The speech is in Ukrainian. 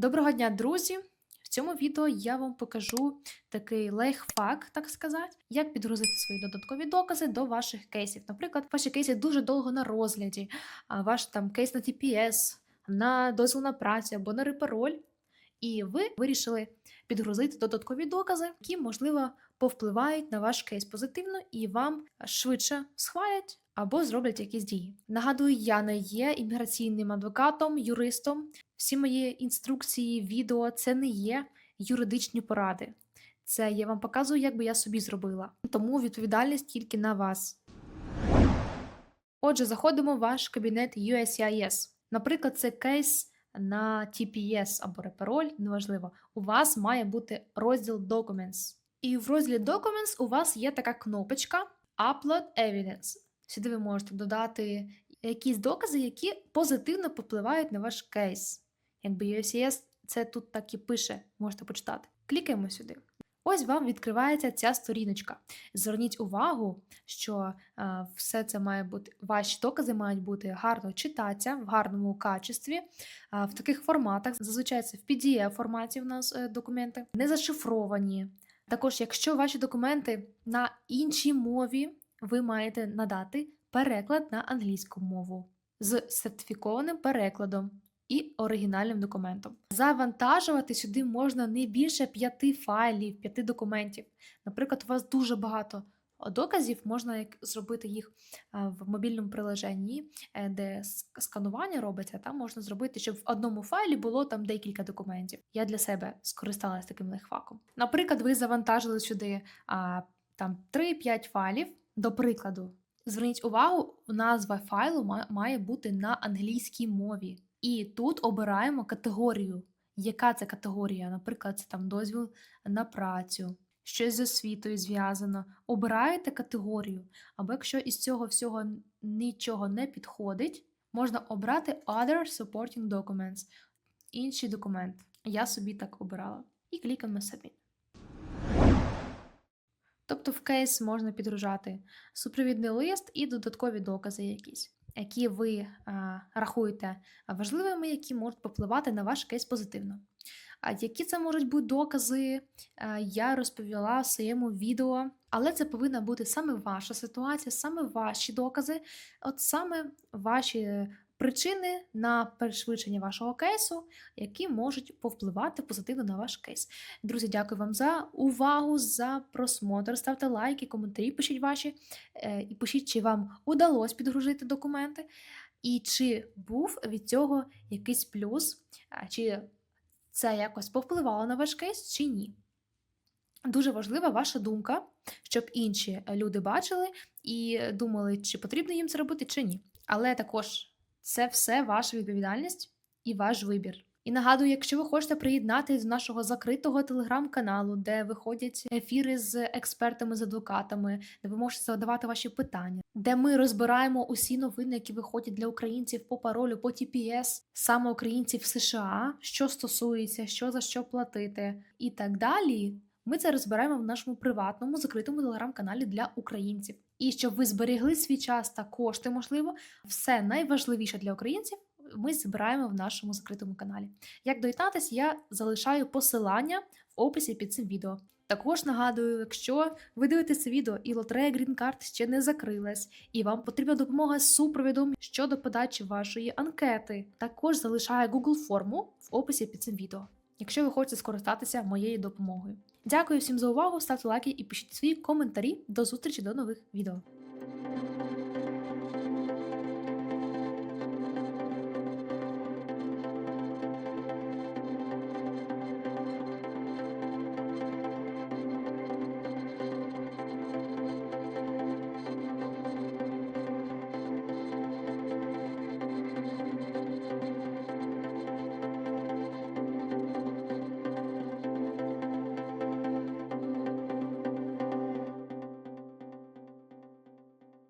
Доброго дня, друзі! В цьому відео я вам покажу такий лайфхак, так сказати, як підгрузити свої додаткові докази до ваших кейсів. Наприклад, ваші кейси дуже довго на розгляді, а ваш там кейс на TPS, на дозвіл на працю або на репароль, і ви вирішили підгрузити додаткові докази, які, можливо, повпливають на ваш кейс позитивно і вам швидше схвалять або зроблять якісь дії. Нагадую, я не є імміграційним адвокатом, юристом. Всі мої інструкції, відео це не є юридичні поради. Це я вам показую, як би я собі зробила. Тому відповідальність тільки на вас. Отже, заходимо в ваш кабінет USCIS. Наприклад, це кейс на TPS або репероль, неважливо. У вас має бути розділ Documents. І в розділі Documents у вас є така кнопочка Upload Evidence. Сюди ви можете додати якісь докази, які позитивно попливають на ваш кейс. Якби USCIS це тут так і пише, можете почитати. Клікаємо сюди. Ось вам відкривається ця сторіночка. Зверніть увагу, що е, все це має бути, ваші докази мають бути гарно читатися в гарному качестві, е, в таких форматах. Зазвичай це в PDF форматі в нас е, документи, не зашифровані. Також, якщо ваші документи на іншій мові, ви маєте надати переклад на англійську мову з сертифікованим перекладом і оригінальним документом. Завантажувати сюди можна не більше п'яти файлів, п'яти документів. Наприклад, у вас дуже багато доказів, можна як зробити їх в мобільному приложенні, е, де сканування робиться, там можна зробити, щоб в одному файлі було там декілька документів. Я для себе скористалася таким лайфхаком. Наприклад, ви завантажили сюди а, там 3-5 файлів, до прикладу. Зверніть увагу, назва файлу має бути на англійській мові. І тут обираємо категорію. Яка це категорія? Наприклад, це там дозвіл на працю, щось з освітою зв'язано. Обираєте категорію. Або якщо із цього всього нічого не підходить, можна обрати Other Supporting Documents, інший документ. Я собі так обирала. І клікаємо Submit. Тобто в кейс можна підгружати супровідний лист і додаткові докази якісь, які ви а, рахуєте важливими, які можуть попливати на ваш кейс позитивно. А які це можуть бути докази, а, я розповіла в своєму відео, але це повинна бути саме ваша ситуація, саме ваші докази, от саме ваші причини на перешвидшення вашого кейсу, які можуть повпливати позитивно на ваш кейс. Друзі, дякую вам за увагу, за просмотр. Ставте лайки, коментарі, пишіть ваші, е, і пишіть, чи вам удалось підгрузити документи, і чи був від цього якийсь плюс, чи це якось повпливало на ваш кейс, чи ні. Дуже важлива ваша думка, щоб інші люди бачили і думали, чи потрібно їм це робити, чи ні. Але також це все ваша відповідальність і ваш вибір. І нагадую, якщо ви хочете приєднатися до нашого закритого телеграм-каналу, де виходять ефіри з експертами, з адвокатами, де ви можете задавати ваші питання, де ми розбираємо усі новини, які виходять для українців по паролю, по TPS, саме українців США, що стосується, що за що платити і так далі. Ми це розбираємо в нашому приватному закритому телеграм-каналі для українців. І щоб ви зберегли свій час та кошти, можливо, все найважливіше для українців ми збираємо в нашому закритому каналі. Як доєднатися, я залишаю посилання в описі під цим відео. Також нагадую, якщо ви дивитесь це відео і лотерея Green Card ще не закрилась, і вам потрібна допомога з супровідом щодо подачі вашої анкети, також залишаю Google форму в описі під цим відео, якщо ви хочете скористатися моєю допомогою. Дякую всім за увагу, ставте лайки і пишіть свої коментарі. До зустрічі до нових відео.